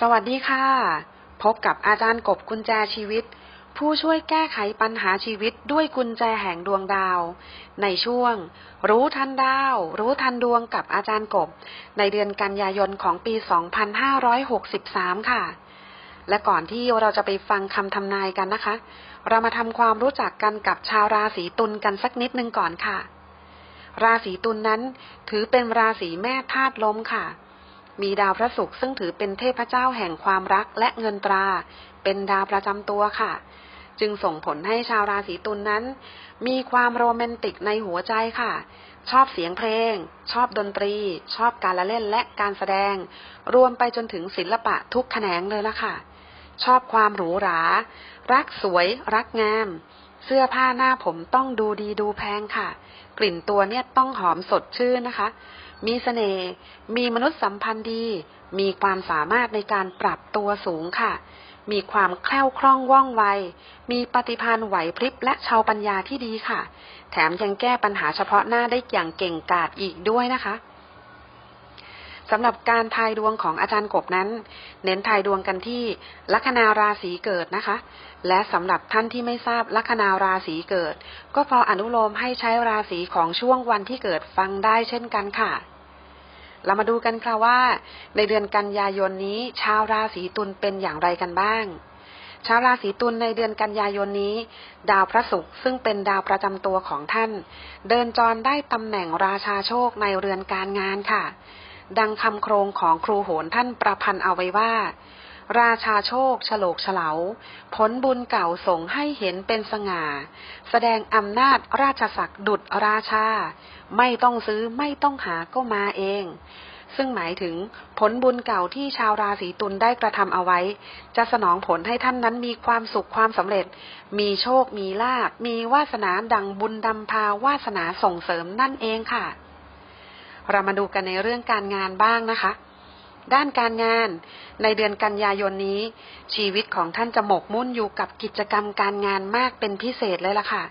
สวัสดีค่ะ พบกับอาจารย์กบกุญแจชีวิต ผู้ช่วยแก้ไขปัญหาชีวิตด้วยกุญแจแห่งดวงดาว ในช่วง รู้ทันดาว รู้ทันดวงกับอาจารย์กบ ในเดือนกันยายนของปี 2563 ค่ะ และก่อนที่เราจะไปฟังคำทำนายกันนะคะ เรามาทำความรู้จักกันกับชาวราศีตุลกันสักนิดนึงก่อนค่ะ ราศีตุลนนั้นถือเป็นราศีแม่ธาตุลมค่ะ มีดาวพระศุกร์ซึ่งถือเป็นเทพเจ้าแห่งความรักและเงินตรา เป็นดาวประจำตัวค่ะ จึงส่งผลให้ชาวราศีตุลนนั้น มีความโรแมนติกในหัวใจค่ะ ชอบเสียงเพลง ชอบดนตรี ชอบการละเล่นและการแสดง รวมไปจนถึงศิลปะทุกแขนงเลยละค่ะ ชอบความหรูหรา รักสวย รักงาม เสื้อผ้าหน้าผมต้องดูดีดูแพงค่ะ กลิ่นตัวเนี่ยต้องหอมสดชื่นนะคะ มีเสน่ห์ มีมนุษยสัมพันธ์ดี มีความสามารถในการปรับตัวสูงค่ะ มีความแคล่วคล่องว่องไว มีปฏิภาณไหวพริบและชาวปัญญาที่ดีค่ะ แถมยังแก้ปัญหาเฉพาะหน้าได้อย่างเก่งกาจอีกด้วยนะคะสำหรับการทายดวงของอาจารย์กบนั้น เน้นทายดวงกันที่ลัคนาราศีเกิดนะคะ และสำหรับท่านที่ไม่ทราบลัคนาราศีเกิด ก็พออนุโลมให้ใช้ราศีของช่วงวันที่เกิดฟังได้เช่นกันค่ะ เรามาดูกันค่ะว่า ในเดือนกันยายนนี้ ชาวราศีตุลเป็นอย่างไรกันบ้าง ชาวราศีตุลในเดือนกันยายนนี้ ดาวพระศุกร์ซึ่งเป็นดาวประจำตัวของท่าน เดินจรได้ตำแหน่งราชาโชคในเรือนการงานค่ะ ดังคำโครงของครูโหนท่านประพันธ์เอาไว้ว่า ราชาโชคฉลกเฉลาผลบุญเก่าส่งให้เห็นเป็นสง่า แสดงอำนาจราชศักดิ์ดุจราชา ไม่ต้องซื้อไม่ต้องหาก็มาเอง ซึ่งหมายถึงผลบุญเก่าที่ชาวราศีตุลได้กระทำเอาไว้ จะสนองผลให้ท่านนั้นมีความสุขความสำเร็จ มีโชคมีลาภมีวาสนาดังบุญดำพาวาสนาส่งเสริมนั่นเองค่ะ เรามาดูกันในเรื่องการงานบ้างนะคะ ด้านการงาน ในเดือนกันยายนนี้ ชีวิตของท่านจะหมกมุ่นอยู่กับกิจกรรมการงานมากเป็นพิเศษเลยล่ะค่ะ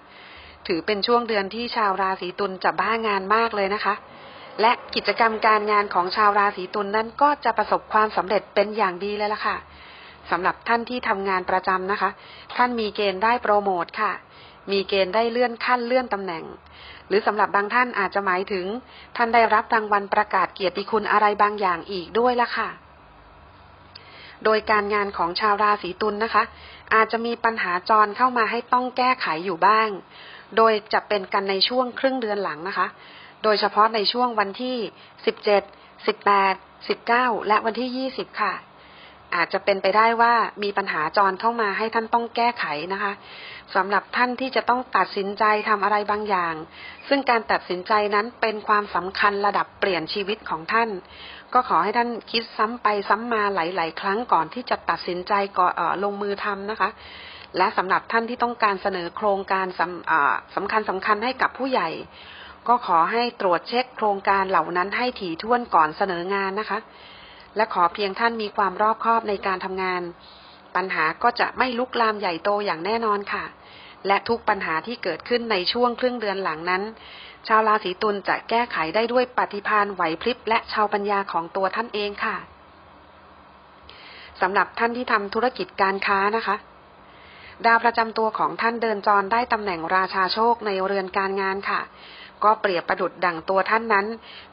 ถือเป็นช่วงเดือนที่ชาวราศีตุลจะบ้างานมากเลยนะคะ และกิจกรรมการงานของชาวราศีตุลนนั้นก็จะประสบความสำเร็จเป็นอย่างดีเลยล่ะค่ะสำหรับท่านที่ทำงานประจำนะคะ ท่านมีเกณฑ์ได้โปรโมทค่ะ มีเกณฑ์ได้เลื่อนขั้นเลื่อนตำแหน่ง หรือสำหรับบางท่านอาจจะหมายถึง ท่านได้รับรางวัลประกาศเกียรติคุณอะไรบางอย่างอีกด้วยล่ะค่ะ โดยการงานของชาวราศีตุลนนะคะ อาจจะมีปัญหาจรเข้ามาให้ต้องแก้ไขอยู่บ้าง โดยจะเป็นกันในช่วงครึ่งเดือนหลังนะคะ โดยเฉพาะในช่วงวันที่ 17 18 19 และวันที่ 20 ค่ะ อาจจะเป็นไปได้ว่ามีปัญหาจรเข้ามาให้ท่านต้องแก้ไขนะคะสำหรับท่านที่จะต้องตัดสินใจทำอะไรบางอย่าง ซึ่งการตัดสินใจนั้นเป็นความสำคัญระดับเปลี่ยนชีวิตของท่าน ก็ขอให้ท่านคิดซ้ำไปซ้ำมาหลาย ๆ ครั้งก่อนที่จะตัดสินใจก่ออลงมือทำนะคะ และสำหรับท่านที่ต้องการเสนอโครงการสำสำคัญสำคัญให้กับผู้ใหญ่ ก็ขอให้ตรวจเช็คโครงการเหล่านั้นให้ถี่ถ้วนก่อนเสนองานนะคะ และขอเพียงท่านมีความรอบคอบในการทำงาน ปัญหาก็จะไม่ลุกลามใหญ่โตอย่างแน่นอนค่ะ และทุกปัญหาที่เกิดขึ้นในช่วงครึ่งเดือนหลังนั้น ชาวราศีตุลจะแก้ไขได้ด้วยปฏิภาณไหวพริบและชาวปัญญาของตัวท่านเองค่ะสำหรับท่านที่ทำธุรกิจการค้านะคะ ดาวประจำตัวของท่านเดินจรได้ตำแหน่งราชาโชคในเรือนการงานค่ะ ก็เปรียบประดุดดั่งตัวท่านนั้น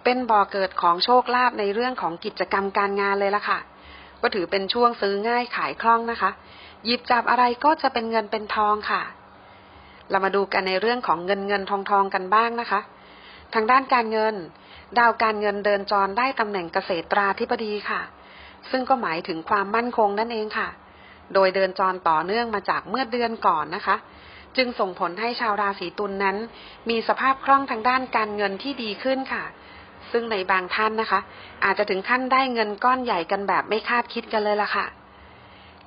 เป็นบ่อเกิดของโชคลาภในเรื่องของกิจกรรมการงานเลยล่ะค่ะ ก็ถือเป็นช่วงซื้อง่ายขายคล่องนะคะ หยิบจับอะไรก็จะเป็นเงินเป็นทองค่ะ เรามาดูกันในเรื่องของเงินเงินทองทองกันบ้างนะคะ ทางด้านการเงิน ดาวการเงินเดินจรได้ตำแหน่งเกษตราธิบดีค่ะ ซึ่งก็หมายถึงความมั่นคงนั่นเองค่ะ โดยเดินจรต่อเนื่องมาจากเมื่อเดือนก่อนนะคะ จึงส่งผลให้ชาวราศีตุลนนั้น มีสภาพคล่องทางด้านการเงินที่ดีขึ้นค่ะ ซึ่งในบางท่านนะคะ อาจจะถึงขั้นได้เงินก้อนใหญ่กันแบบไม่คาดคิดกันเลยล่ะค่ะ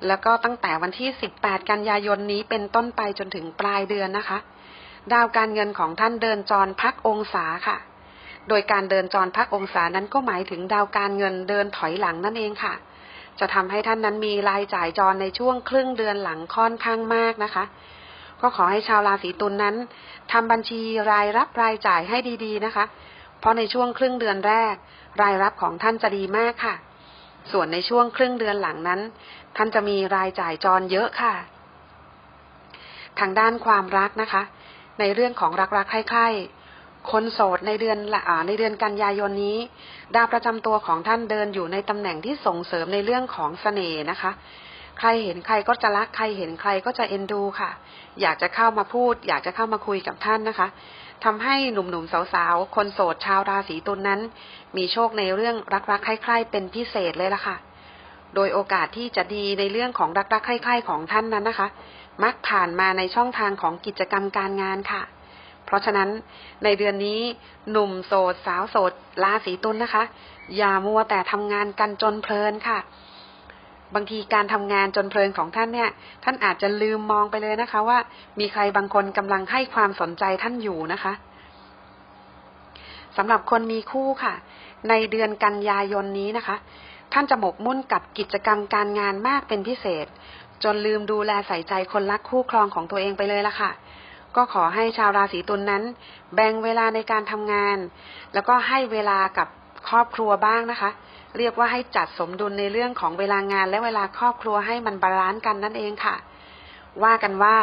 แล้วก็ตั้งแต่วันที่ 18 กันยายนนี้เป็นต้นไปจนถึงปลายเดือนนะคะ ดาวการเงินของท่านเดินจรพักองศาค่ะ โดยการเดินจรพักองศานั้นก็หมายถึงดาวการเงินเดินถอยหลังนั่นเองค่ะจะทำให้ท่านนั้นมีรายจ่ายจรในช่วงครึ่งเดือนหลังค่อนข้างมากนะคะ ก็ขอให้ชาวราศีตุลนนั้นทำบัญชีรายรับรายจ่ายให้ดีๆนะคะ เพราะในช่วงครึ่งเดือนแรก รายรับของท่านจะดีมากค่ะ ส่วนในช่วงครึ่งเดือนหลังนั้น ท่านจะมีรายจ่ายจรเยอะค่ะ ทางด้านความรักนะคะ ในเรื่องของรักรักใคร่ๆคนโสดในเดือนละในเดือนกันยายนนี้ ดาวประจำตัวของท่านเดินอยู่ในตำแหน่งที่ส่งเสริมในเรื่องของเสน่ห์นะคะ ใครเห็นใครก็จะรักใครเห็นใครก็จะเอ็นดูค่ะ อยากจะเข้ามาพูด อยากจะเข้ามาคุยกับท่านนะคะทำให้หนุ่มๆสาวๆ คนโสดชาวราศีตุลนนั้น มีโชคในเรื่องรักๆใคร่ๆเป็นพิเศษเลยล่ะค่ะ โดยโอกาสที่จะดีในเรื่องของรักๆใคร่ๆของท่านนั้นนะคะ มักผ่านมาในช่องทางของกิจกรรมการงานค่ะ เพราะฉะนั้นในเดือนนี้หนุ่มโสดสาวโสดราศีตุลนนะคะ อย่ามัวแต่ทำงานกันจนเพลินค่ะ บางทีการทำงานจนเพลินของท่านเนี่ย ท่านอาจจะลืมมองไปเลยนะคะ ว่ามีใครบางคนกำลังให้ความสนใจท่านอยู่นะคะสำหรับคนมีคู่ค่ะ ในเดือนกันยายนนี้นะคะ ท่านจะหมกมุ่นกับกิจกรรมการงานมากเป็นพิเศษ จนลืมดูแลใส่ใจคนรักคู่ครองของตัวเองไปเลยละค่ะก็ขอให้ชาวราศีตุลนนั้น แบ่งเวลาในการทำงาน แล้วก็ให้เวลากับครอบครัวบ้างนะคะ เรียกว่าให้จัดสมดุลในเรื่องของเวลางานและเวลาครอบครัวให้มันบาลานซ์กันนั่นเองค่ะ ว่ากันว่า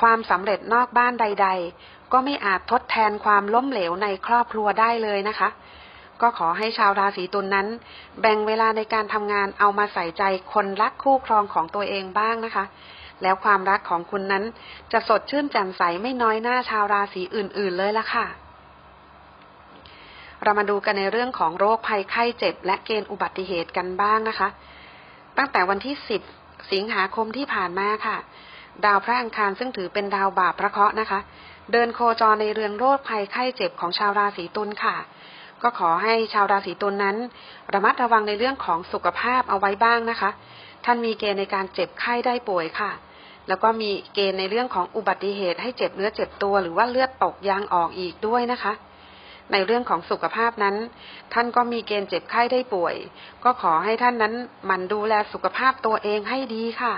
ความสำเร็จนอกบ้านใด ๆ ก็ไม่อาจทดแทนความล้มเหลวในครอบครัวได้เลยนะคะ ก็ขอให้ชาวราศีตุลนนั้น แบ่งเวลาในการทำงานเอามาใส่ใจคนรักคู่ครองของตัวเองบ้างนะคะ แล้วความรักของคุณนั้นจะสดชื่นแจ่มใสไม่น้อยหน้าชาวราศีอื่น ๆ เลยละค่ะ เรามาดูกันในเรื่องของโรคภัยไข้เจ็บ และเกณฑ์อุบัติเหตุกันบ้างนะคะ ตั้งแต่วันที่ 10 สิงหาคมที่ผ่านมาค่ะ ดาวพระอังคารซึ่งถือเป็นดาวบาปพระเคราะห์นะคะ เดินโคจรในเรืองโรคภัยไข้เจ็บของชาวราศีตุลค่ะ ก็ขอให้ชาวราศีตุลนนั้น ระมัดระวังในเรื่องของสุขภาพเอาไว้บ้างนะคะ ท่านมีเกณฑ์ในการเจ็บไข้ได้ป่วยค่ะแล้วก็มีเกณฑ์ในเรื่องของอุบัติเหตุให้เจ็บเนื้อเจ็บตัวหรือว่าเลือดตกยางออกอีกด้วยนะคะ ในเรื่องของสุขภาพนั้น ท่านก็มีเกณฑ์เจ็บไข้ได้ป่วย ก็ขอให้ท่านนั้นหมั่นดูแลสุขภาพตัวเองให้ดีค่ะ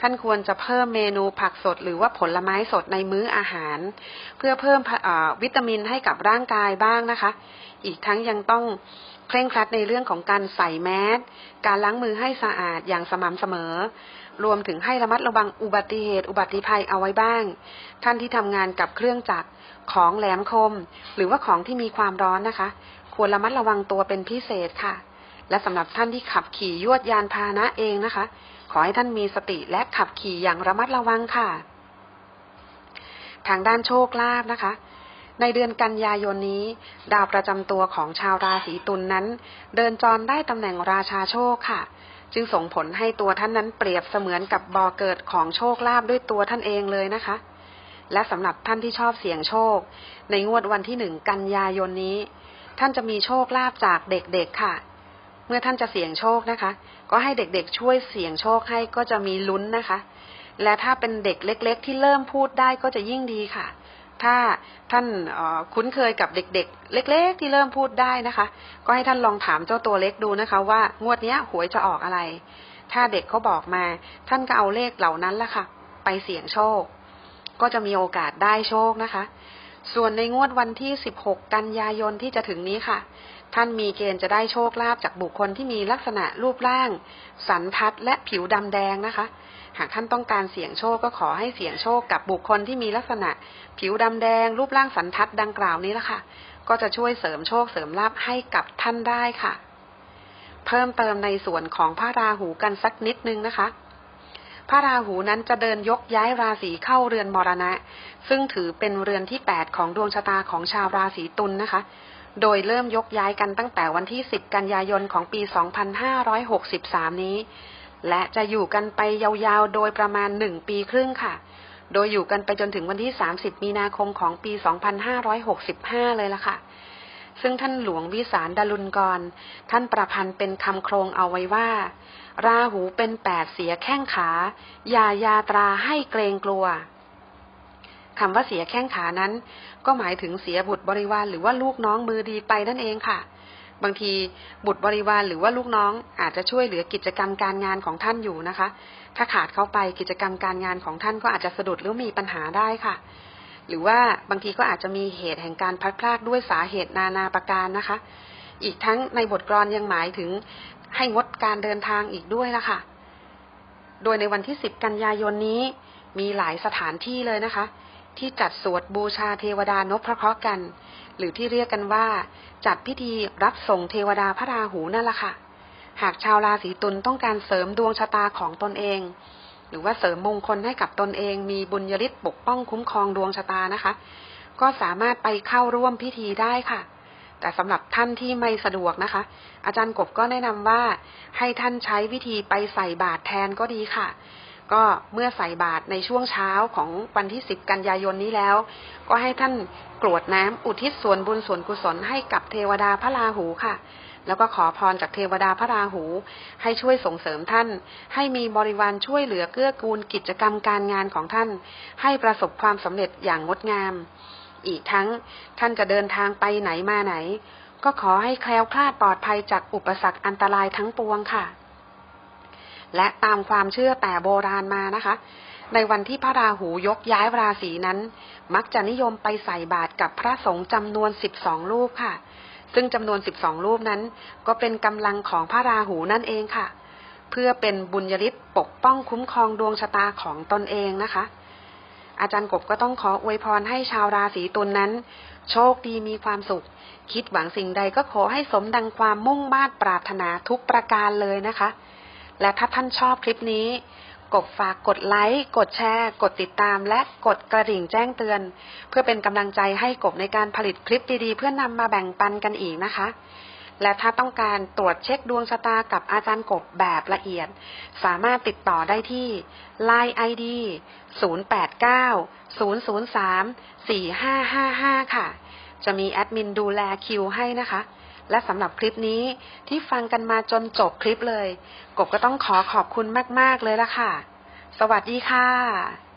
ท่านควรจะเพิ่มเมนูผักสดหรือว่าผลไม้สดในมื้ออาหาร เพื่อเพิ่มวิตามินให้กับร่างกายบ้างนะคะ อีกทั้งยังต้องเคร่งครัดในเรื่องของการใส่แมสการล้างมือให้สะอาดอย่างสม่ำเสมอ รวมถึงให้ระมัดระวังอุบัติเหตุ อุบัติภัยเอาไว้บ้าง ท่านที่ทำงานกับเครื่องจักรของแหลมคม หรือว่าของที่มีความร้อนนะคะ ควรระมัดระวังตัวเป็นพิเศษค่ะ และสำหรับท่านที่ขับขี่ยวดยานพาหนะเองนะคะ ขอให้ท่านมีสติและขับขี่อย่างระมัดระวังค่ะ ทางด้านโชคลาภนะคะในเดือนกันยายนนี้ ดาวประจำตัวของชาวราศีตุลนนั้น เดินจรได้ตำแหน่งราชาโชคค่ะ จึงส่งผลให้ตัวท่านนั้นเปรียบเสมือนกับบ่อเกิดของโชคลาภด้วยตัวท่านเองเลยนะคะ และสำหรับท่านที่ชอบเสี่ยงโชค ในงวดวันที่หนึ่งกันยายนนี้ ท่านจะมีโชคลาภจากเด็กๆค่ะ เมื่อท่านจะเสี่ยงโชคนะคะ ก็ให้เด็กๆช่วยเสี่ยงโชคให้ก็จะมีลุ้นนะคะ และถ้าเป็นเด็กเล็ก ๆ ที่เริ่มพูดได้ก็จะยิ่งดีค่ะ ถ้าท่านคุ้นเคยกับเด็ก ๆ เล็ก ๆ ที่เริ่มพูดได้นะคะ ก็ให้ท่านลองถามเจ้าตัวเล็กดูนะคะ ว่างวดนี้หวยจะออกอะไร ถ้าเด็กเขาบอกมา ท่านก็เอาเลขเหล่านั้นละค่ะ ไปเสี่ยงโชค ก็จะมีโอกาสได้โชคนะคะ ส่วนในงวดวันที่ 16 กันยายนที่จะถึงนี้ค่ะ ท่านมีเกณฑ์จะได้โชคลาภจากบุคคลที่มีลักษณะรูปร่าง สันทัดและผิวดำแดงนะคะ หากท่านต้องการเสี่ยงโชคก็ขอให้เสี่ยงโชคกับบุคคลที่มีลักษณะ ผิวดำแดง รูปร่างสันทัดดังกล่าวนี้ละค่ะ ก็จะช่วยเสริมโชคเสริมลาภให้กับท่านได้ค่ะ เพิ่มเติมในส่วนของพระราหูกันสักนิดนึงนะคะพระราหูนั้นจะเดินยกย้ายราศีเข้าเรือนมรณะ ซึ่งถือเป็นเรือนที่แปดของดวงชะตาของชาวราศีตุลนนะคะ โดยเริ่มยกย้ายกันตั้งแต่วันที่ 10 กันยายนของปี 2563 นี้ และจะอยู่กันไปยาวๆ โดยประมาณ 1 ปีครึ่งค่ะ โดยอยู่กันไปจนถึงวันที่ 30 มีนาคมของปี 2565 เลยละค่ะ ซึ่งท่านหลวงวิสารดารุณกร ท่านประพันธ์เป็นคำโครงเอาไว้ว่า ราหูเป็นแปดเสียแข้งขาอย่ายาตราให้เกรงกลัว คำว่าเสียแข้งขานั้น ก็หมายถึงเสียบุตรบริวารหรือว่าลูกน้องมือดีไปนั่นเองค่ะ บางทีบุตรบริวารหรือว่าลูกน้องอาจจะช่วยเหลือกิจกรรมการงานของท่านอยู่นะคะ ถ้าขาดเข้าไปกิจกรรมการงานของท่านก็อาจจะสะดุดหรือมีปัญหาได้ค่ะ หรือว่าบางทีก็อาจจะมีเหตุแห่งการพลัดพรากด้วยสาเหตุนานาประการนะคะ อีกทั้งในบทกลอนยังหมายถึงให้งดการเดินทางอีกด้วยนะคะโดยในวันที่ 10 กันยายนนี้มีหลายสถานที่เลยนะคะ ที่จัดสวดบูชาเทวดานพพระเคราะห์กัน หรือที่เรียกกันว่า จัดพิธีรับส่งเทวดาพระราหูนั่นแหละค่ะ หากชาวราศีตุลต้องการเสริมดวงชะตาของตนเอง หรือว่าเสริมมงคลให้กับตนเอง มีบุญยริศปกป้องคุ้มครองดวงชะตานะคะ ก็สามารถไปเข้าร่วมพิธีได้ค่ะแต่สำหรับท่านที่ไม่สะดวกนะคะ อาจารย์กบก็แนะนำว่าให้ท่านใช้วิธีไปใส่บาตรแทนก็ดีค่ะ ก็เมื่อใส่บาตรในช่วงเช้าของวันที่10กันยายนนี้แล้ว ก็ให้ท่านกรวดน้ำอุทิศส่วนบุญส่วนกุศลให้กับเทวดาพระราหูค่ะ แล้วก็ขอพรจากเทวดาพระราหู ให้ช่วยส่งเสริมท่าน ให้มีบริวารช่วยเหลือเกื้อกูลกิจกรรมการงานของท่าน ให้ประสบความสำเร็จอย่างงดงาม อีกทั้งท่านจะเดินทางไปไหนมาไหน ก็ขอให้แคล้วคลาดปลอดภัยจากอุปสรรคอันตรายทั้งปวงค่ะ และตามความเชื่อแต่โบราณมานะคะ ในวันที่พระราหูยกย้ายราศีนั้น มักจะนิยมไปใส่บาตรกับพระสงฆ์จำนวน12รูปค่ะ ซึ่งจำนวน12รูปนั้น ก็เป็นกำลังของพระราหูนั่นเองค่ะ เพื่อเป็นบุญยริศปกป้องคุ้มครองดวงชะตาของตนเองนะคะ อาจารย์กบก็ต้องขออวยพรให้ชาวราศีตุลนนั้น โชคดีมีความสุขคิดหวังสิ่งใดก็ขอให้สมดังความมุ่งมา่ปรารถนาทุกประการเลยนะคะ และถ้าท่านชอบคลิปนี้ กบฝากกดไลค์ กดแชร์ กดติดตาม และกดกระดิ่งแจ้งเตือน เพื่อเป็นกำลังใจให้กบในการผลิตคลิปดีๆ เพื่อนำมาแบ่งปันกันอีกนะคะ และถ้าต้องการตรวจเช็คดวงชะตากับอาจารย์กบแบบละเอียด สามารถติดต่อได้ที่ Line ID 089 003 4555 ค่ะ จะมีแอดมินดูแลคิวให้นะคะ และสำหรับคลิปนี้ที่ฟังกันมาจนจบคลิปเลย กบก็ต้องขอขอบคุณมาก ๆ เลยละค่ะ สวัสดีค่ะ